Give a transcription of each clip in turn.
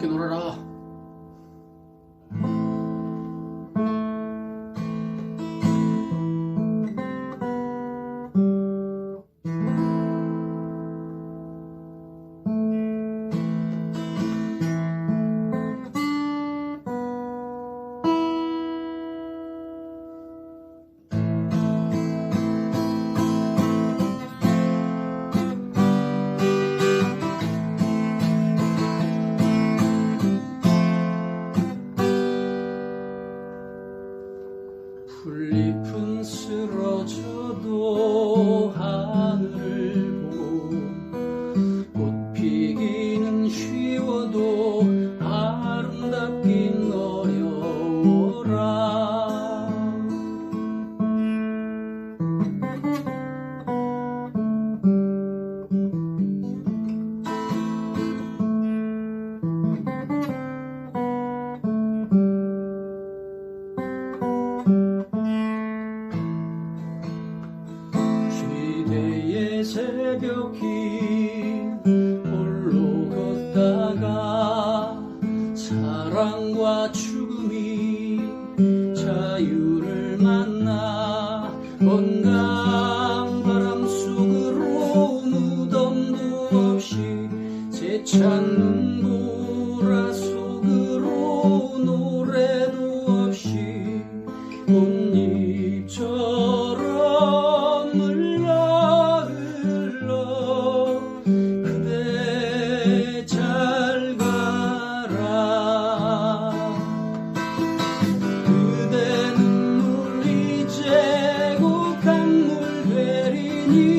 拼多多账 풀잎은 쓰러져도 새벽이 홀로 걷다가 사랑과 죽음이 자유를 만나 뭔가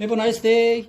Have a nice day.